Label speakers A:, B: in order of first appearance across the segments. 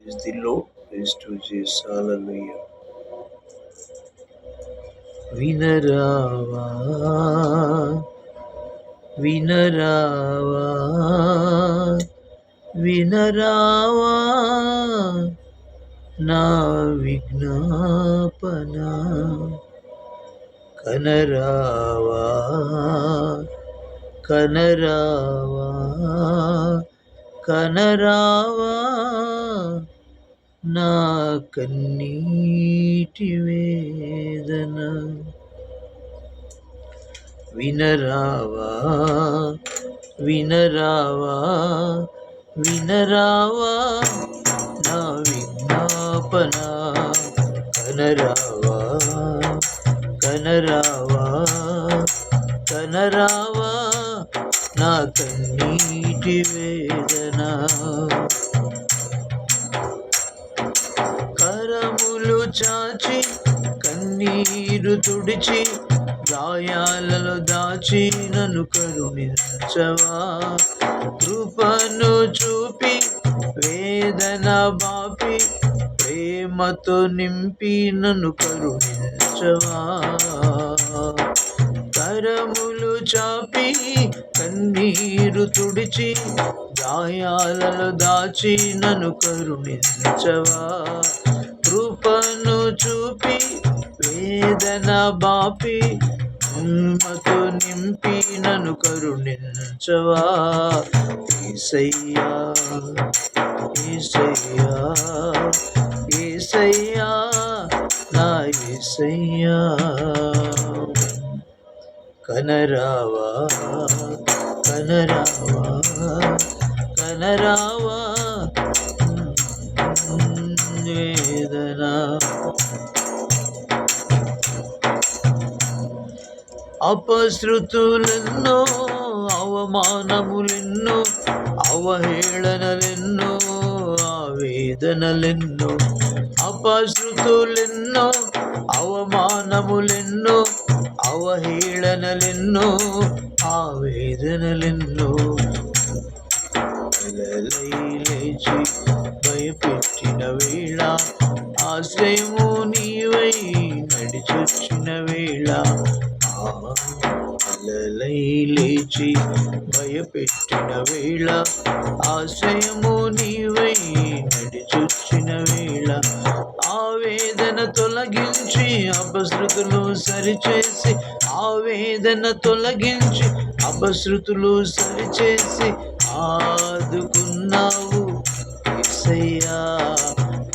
A: is the Lord. Praise to Jesus. Hallelujah. వినరావా వినరావా వినరావా నా విజ్ఞాపన కనరావా కనరావా కనరావా నా కన్నీటి వేదన వినరావా వినరావా వినరావా నా విజ్ఞాపన కనరావా కనరావా కనరావా నా కన్నీటి వేదన చాచి కన్నీరు తుడిచి గాయాలలో దాచి నన్ను కరుణించవా? కృపను చూపి వేదన బాపి ప్రేమతో నింపి నన్ను కరుణించవా? కరములు చాపి కన్నీరు తుడిచి గాయాలలో దాచి నన్ను కరుణించవా? కృపను చూపి వేదన బాపి ఉమ్మతో నింపి నన్ను కరుణించవా? ఏసయ్యా ఏసయ్యా ఏసయ్యా నా ఏసయ్యా. కనరావా కనరావా కనరావా? వేదనా అపశృతులెన్నో అవమానములెన్నో అవహేళనలెన్నో ఆవేదనలెన్నో అపశృతులెన్నో అవమానములెన్నో అవహేళనలెన్నో ఆవేదనలెన్నో. లేచి భయపెట్టిన వేళ ఆశ్రయము నీవై నడిచొచ్చిన వేళ అలలై లేచి భయపెట్టిన వేళ ఆశ్రయము నీవై నడిచొచ్చిన వేళ. ఆవేదన తొలగించి అపశృతులు సరిచేసి ఆవేదన తొలగించి అపశృతులు సరిచేసి ఆదుకున్నావు. ఎసయ్యా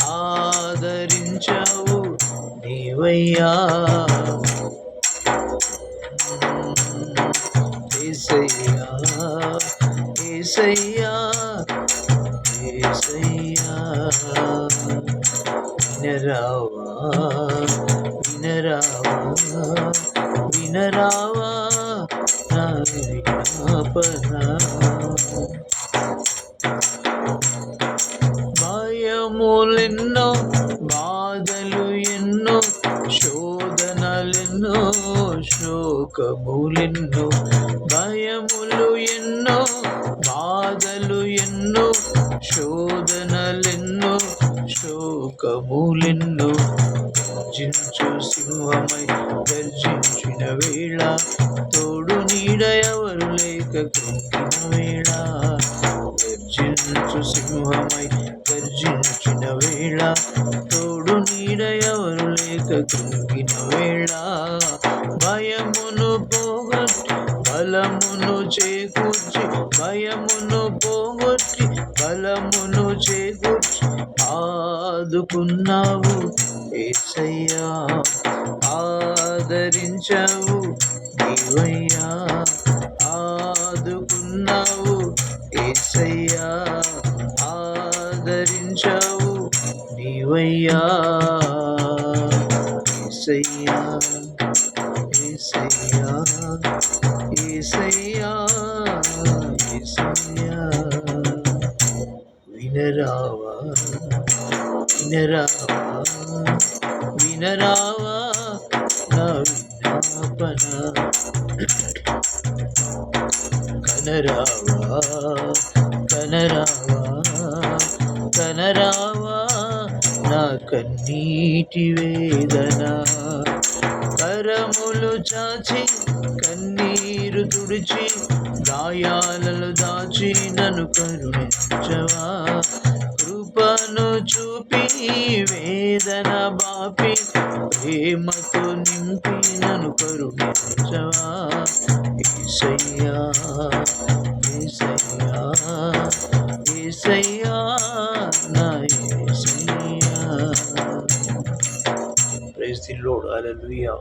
A: ఆదరించావు. నీవయ్యా ఏసయ్యా ఏసయ్యా ఏసయ్యా. వినరావా వినరావా వినరావా నా విజ్ఞాపన. భయములెన్నో బాధలు శోధనలెన్నో శోకములెన్నో భయములు ఎన్నో బాధలు ఎన్నో శోధనలెన్నో శోకములెన్నో. గర్జించు సింహమై గర్జించిన వేళ తోడు నీడ ఎవరు లేక కృంగిన వేళ. గర్జించు సింహమై గర్జించిన వేళ ఎవరు వేళ భయమును పోగొట్టి బలమును చేకూర్చి భయమును పోగొట్టి బలమును చేకూర్చి ఆదుకున్నావు. ఏసయ్యా ఆదరించావు. దేవయ్యా ఆదుకున్నావు. ఏసయ్యా ఆదరించావు. నీవయ్యా ఏసయ్యా ఏసయ్యా ఏసయ్యా ఏసయ్యా వినరావా వినరావా వినరావా నా విజ్ఞాపన. కనరావా కనరావా. కన్నీటి వేదన. కరములు చాచి కన్నీరు తుడిచి గాయాలలో దాచి నన్ను కరుణించవా? కృపను చూపి వేదన బాపి ప్రేమతో నింపి నన్ను కరుణించవా? ఏసయ్యా ఏసయ్యా ఏసయ్యా. load. Hallelujah.